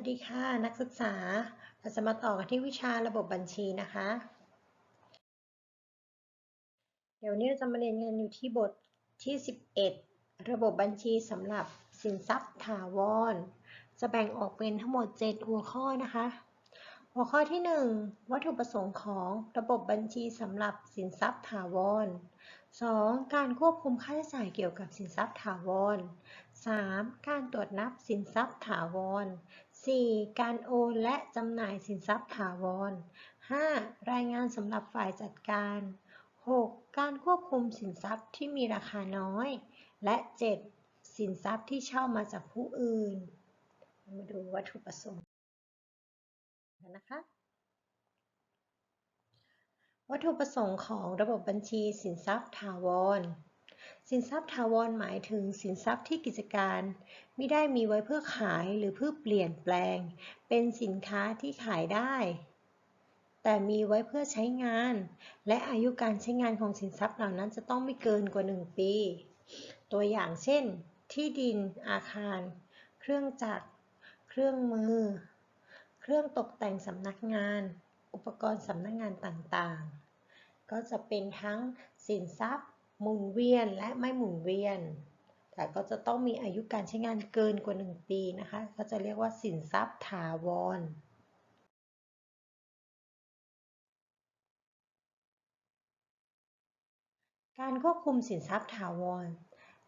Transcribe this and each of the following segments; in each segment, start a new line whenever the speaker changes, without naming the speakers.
วัสดีค่ะ นักศึกษา เราจะมาต่อกันที่วิชาระบบบัญชีนะคะ เดี๋ยวนี้เราจะมาเรียนกันอยู่ที่บทที่ 11 ระบบบัญชีสำหรับสินทรัพย์ถาวร จะแบ่งออกเป็นทั้งหมด 7 หัวข้อนะคะ หัวข้อที่ 1 วัตถุประสงค์ของระบบบัญชีสำหรับสินทรัพย์ถาวร 2. การควบคุมค่าใช้จ่ายเกี่ยวกับสินทรัพย์ถาวร 3. การตรวจนับสินทรัพย์ถาวร 4. การโอนและจำหน่ายสินทรัพย์ถาวร 5. รายงานสำหรับฝ่ายจัดการ 6. การควบคุมสินทรัพย์ที่มีราคาน้อย และ 7. สินทรัพย์ที่เช่ามาจากผู้อื่น มาดูวัตถุประสงค์กันนะคะ วัตถุประสงค์ของระบบบัญชีสินทรัพย์ถาวร สินทรัพย์ถาวรหมายถึงสินทรัพย์ที่กิจการไม่ได้มีไว้เพื่อขายหรือเพื่อเปลี่ยนแปลง เป็นสินค้าที่ขายได้ แต่มีไว้เพื่อใช้งาน และอายุการใช้งานของสินทรัพย์เหล่านั้นจะต้องไม่เกินกว่า 1 ปี ตัวอย่างเช่น ที่ดิน อาคาร เครื่องจักร เครื่องมือ เครื่องตกแต่งสำนักงาน อุปกรณ์สำนักงานต่างๆ ก็จะเป็นทั้งสินทรัพย์ หมุนเวียนและไม่หมุนเวียน แต่ก็จะต้องมีอายุการใช้งานเกินกว่า 1 ปีนะคะ ก็จะเรียกว่าสินทรัพย์ถาวรการควบคุมสินทรัพย์ถาวร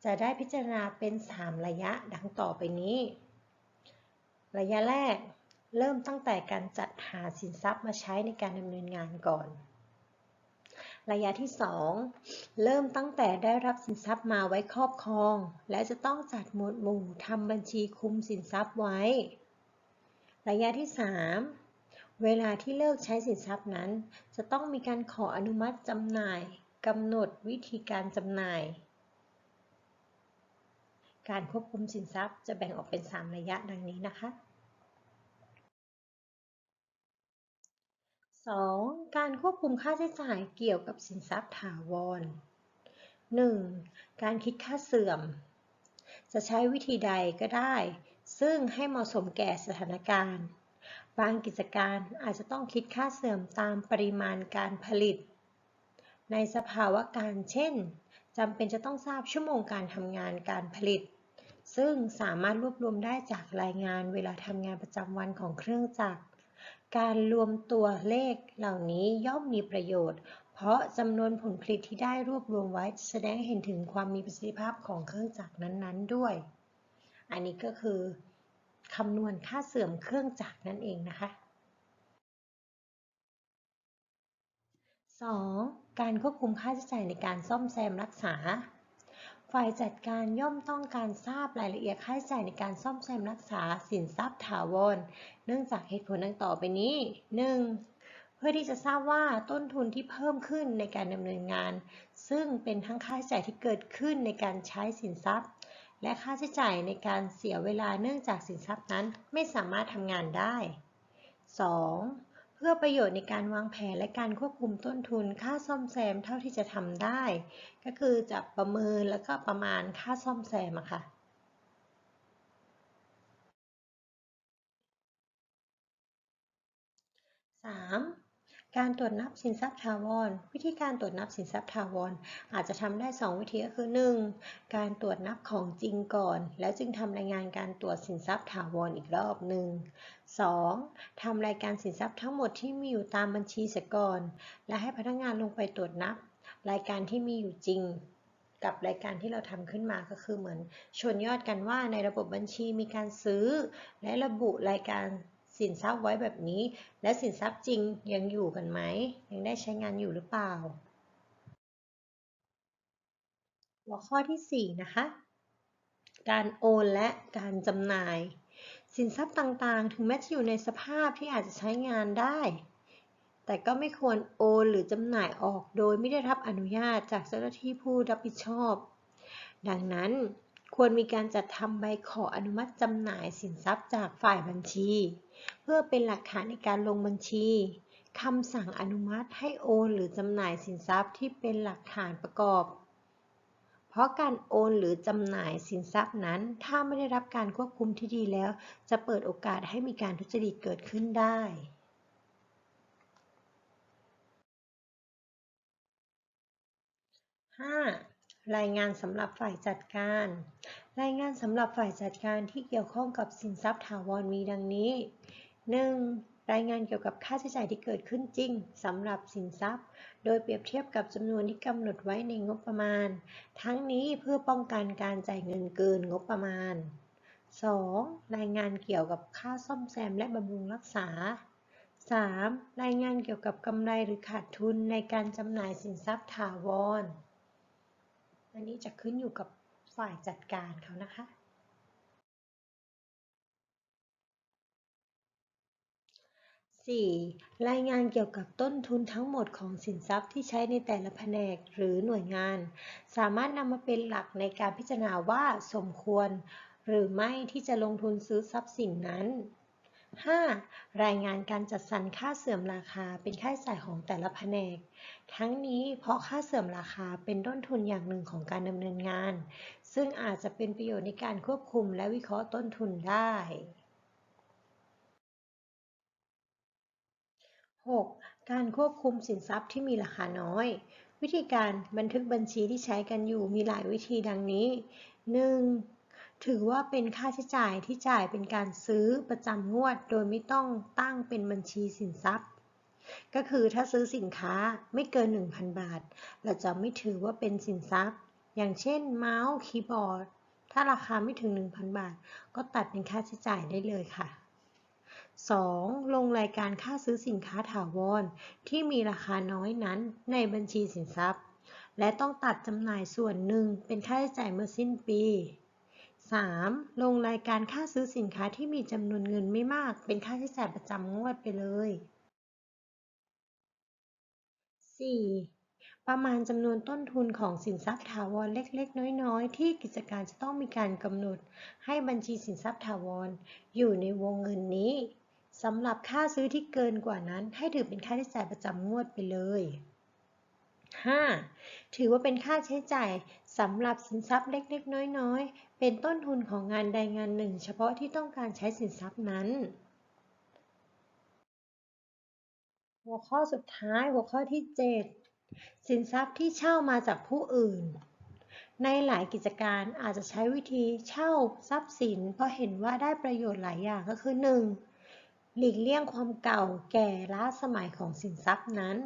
จะได้พิจารณาเป็น 3 ระยะดังต่อไปนี้ ระยะแรกเริ่มตั้งแต่การจัดหาสินทรัพย์มาใช้ในการดำเนินงานก่อน ระยะที่ 2 เริ่มตั้งแต่ได้รับสินทรัพย์มาไว้ครอบครอง และจะต้องจัดหมวดหมู่ทำบัญชีคุมสินทรัพย์ไว้ ระยะที่ 3 เวลาที่เลิกใช้สินทรัพย์นั้น จะต้องมีการขออนุมัติจำหน่ายกำหนดวิธีการจำหน่าย การควบคุมสินทรัพย์จะแบ่งออกเป็น 3 ระยะดังนี้นะคะ 2. การควบคุมค่าใช้จ่ายเกี่ยวกับสินทรัพย์ถาวร 1. การคิดค่าเสื่อม จะใช้วิธีใดก็ได้ ซึ่งให้เหมาะสมแก่สถานการณ์ บางกิจการอาจจะต้องคิดค่าเสื่อมตามปริมาณการผลิต ในสภาวะการเช่นจำเป็นจะต้องทราบชั่วโมงการทำงานการผลิต ซึ่งสามารถรวบรวมได้จากรายงานเวลาทำงานประจำวันของเครื่องจักร การรวมตัวเลขเหล่านี้ย่อมมีประโยชน์ เพราะจำนวนผลผลิตที่ได้รวบรวมไว้แสดงเห็นถึงความมีประสิทธิภาพของเครื่องจักรนั้นๆด้วย อันนี้ก็คือคำนวณค่าเสื่อมเครื่องจักรนั่นเองนะคะ 2. การควบคุมค่าใช้จ่ายในการซ่อมแซมรักษา ฝ่ายจัดการย่อมต้องการทราบรายละเอียดค่าใช้จ่ายในการซ่อมแซมรักษาสินทรัพย์ถาวร เนื่องจากเหตุผลดังต่อไปนี้ 1. เพื่อที่จะทราบว่าต้นทุนที่เพิ่มขึ้นในการดำเนินงาน ซึ่งเป็นทั้งค่าใช้จ่ายที่เกิดขึ้นในการใช้สินทรัพย์ และค่าใช้จ่ายในการเสียเวลาเนื่องจากสินทรัพย์นั้นไม่สามารถทำงานได้ 2. เพื่อประโยชน์ในการวางแผนและการควบคุมต้นทุนค่าซ่อมแซมเท่าที่จะทำได้ ก็คือจะประเมินแล้วก็ประมาณค่าซ่อมแซมอะค่ะ 3. การตรวจนับสินทรัพย์ถาวร วิธีการตรวจนับสินทรัพย์ถาวร อาจจะทำได้ 2 วิธีก็คือ 1. การตรวจนับของจริงก่อน แล้วจึงทำรายงานการตรวจสินทรัพย์ถาวรอีกรอบหนึ่ง 2. ทำรายการสินทรัพย์ทั้งหมดที่มีอยู่ตามบัญชีเสียก่อน และให้พนักงานลงไปตรวจนับ รายการที่มีอยู่จริง กับรายการที่เราทำขึ้นมาก็คือเหมือน ชนยอดกันว่าในระบบบัญชีมีการซื้อ และระบุรายการ สินทรัพย์ไว้แบบนี้ และสินทรัพย์จริงยังอยู่กันไหม ยังได้ใช้งานอยู่หรือเปล่า หัวข้อที่ 4 นะคะ การโอนและการจำหน่าย สินทรัพย์ต่างๆ ถึงแม้จะอยู่ในสภาพที่อาจจะใช้งานได้ แต่ก็ไม่ควรโอนหรือจำหน่ายออกโดยไม่ได้รับอนุญาตจากเจ้าหน้าที่ผู้รับผิดชอบ ดังนั้น ควรมีการจัดทำใบขออนุมัติจำหน่ายสินทรัพย์จากฝ่ายบัญชี เพื่อเป็นหลักฐานในการลงบัญชีคำสั่งอนุมัติให้โอน หรือจำหน่ายสินทรัพย์ที่เป็นหลักฐานประกอบ เพราะการโอนหรือจำหน่ายสินทรัพย์นั้น ถ้าไม่ได้รับการควบคุมที่ดีแล้ว จะเปิดโอกาสให้มีการทุจริตเกิดขึ้นได้ 5. รายงานสำหรับฝ่ายจัดการ รายงานสำหรับฝ่ายจัดการที่เกี่ยวข้องกับสินทรัพย์ถาวรมีดังนี้ 1. รายงานเกี่ยวกับค่าใช้จ่ายที่เกิดขึ้นจริงสำหรับสินทรัพย์ โดยเปรียบเทียบกับจำนวนที่กำหนดไว้ในงบประมาณ ทั้งนี้เพื่อป้องกันการจ่ายเงินเกินงบประมาณ 2. รายงานเกี่ยวกับค่าซ่อมแซมและบำรุงรักษา 3. รายงานเกี่ยวกับกำไรหรือขาดทุนในการจำหน่ายสินทรัพย์ถาวร อันนี้จะขึ้นอยู่กับฝ่ายจัดการเขานะคะ 4. รายงานเกี่ยวกับต้นทุนทั้งหมดของสินทรัพย์ที่ใช้ในแต่ละแผนกหรือหน่วยงาน สามารถนำมาเป็นหลักในการพิจารณาว่าสมควร หรือไม่ที่จะลงทุนซื้อทรัพย์สินนั้น 5. รายงานการจัดสรรค่าเสื่อมราคาเป็นค่าใช้จ่ายของแต่ละแผนก ทั้งนี้เพราะค่าเสื่อมราคาเป็นต้นทุนอย่างหนึ่งของการดำเนินงาน ซึ่งอาจจะเป็นประโยชน์ในการควบคุมและวิเคราะห์ต้นทุนได้ 6. การควบคุมสินทรัพย์ที่มีราคาน้อย วิธีการบันทึกบัญชีที่ใช้กันอยู่มีหลายวิธีดังนี้ 1. ถือว่าเป็นค่าใช้จ่ายที่จ่ายเป็นการซื้อประจำงวด โดยไม่ต้องตั้งเป็นบัญชีสินทรัพย์ ก็คือถ้าซื้อสินค้าไม่เกิน 1,000 บาท เราจะไม่ถือว่าเป็นสินทรัพย์ อย่างเช่นเมาส์คีย์บอร์ด ถ้าราคาไม่ถึง 1,000 บาท ก็ตัดเป็นค่าใช้จ่ายได้เลยค่ะ 2. ลงรายการค่าซื้อสินค้าถาวรที่มีราคาน้อยนั้นในบัญชีสินทรัพย์ และต้องตัดจำหน่ายส่วนหนึ่งเป็นค่าใช้จ่ายเมื่อสิ้นปี 3. ลงรายการค่าซื้อสินค้าที่มีจำนวนเงินไม่มาก เป็นค่าใช้จ่ายประจำงวดไปเลย 4. ประมาณจำนวนต้นทุนของสินทรัพย์ถาวรเล็ก ๆ น้อย ๆ ที่กิจการจะต้องมีการกำหนด ให้บัญชีสินทรัพย์ถาวรอยู่ในวงเงินนี้สำหรับค่าซื้อที่เกินกว่านั้น ให้ถือเป็นค่าใช้จ่ายประจำงวดไปเลย 5. ถือว่าเป็นค่าใช้จ่ายสำหรับสินทรัพย์เล็ก ๆ น้อย ๆ เป็นต้นทุนของงานใดงานหนึ่ง เฉพาะที่ต้องการใช้สินทรัพย์นั้น หัวข้อสุดท้ายหัวข้อที่ 7 สินทรัพย์ที่เช่ามาจากผู้อื่น ในหลายกิจการอาจจะใช้วิธีเช่าทรัพย์สิน เพราะเห็นว่าได้ประโยชน์หลายอย่างก็คือ 1. หลีกเลี่ยงความเก่าแก่ล้าสมัยของสินทรัพย์นั้น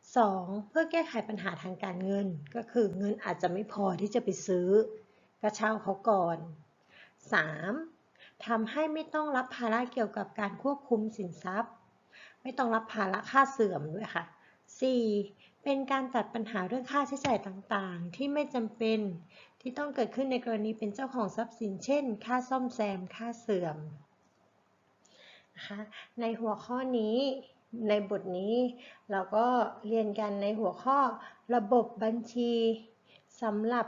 2. เพื่อแก้ไขปัญหาทางการเงิน ก็คือเงินอาจจะไม่พอที่จะไปซื้อ ก็เช่าเขาก่อน 3. ทำให้ไม่ต้องรับภาระเกี่ยวกับการควบคุมสินทรัพย์ ไม่ต้องรับภาระค่าเสื่อมด้วยค่ะ 4. เป็นการตัดปัญหาเรื่องค่าใช้จ่ายต่างๆ ที่ไม่จำเป็นที่ต้องเกิดขึ้นในกรณีเป็นเจ้าของทรัพย์สิน เช่น ค่าซ่อมแซม ค่าเสื่อมนะคะในหัวข้อนี้ในบทนี้เราก็เรียนกันในหัวข้อระบบบัญชีสำหรับ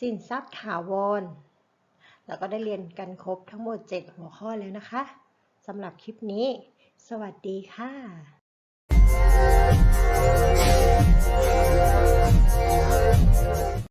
สินทรัพย์ถาวรเราก็ได้เรียนกันครบทั้งหมด 7 หัวข้อแล้วนะคะสำหรับคลิปนี้ สวัสดีค่ะ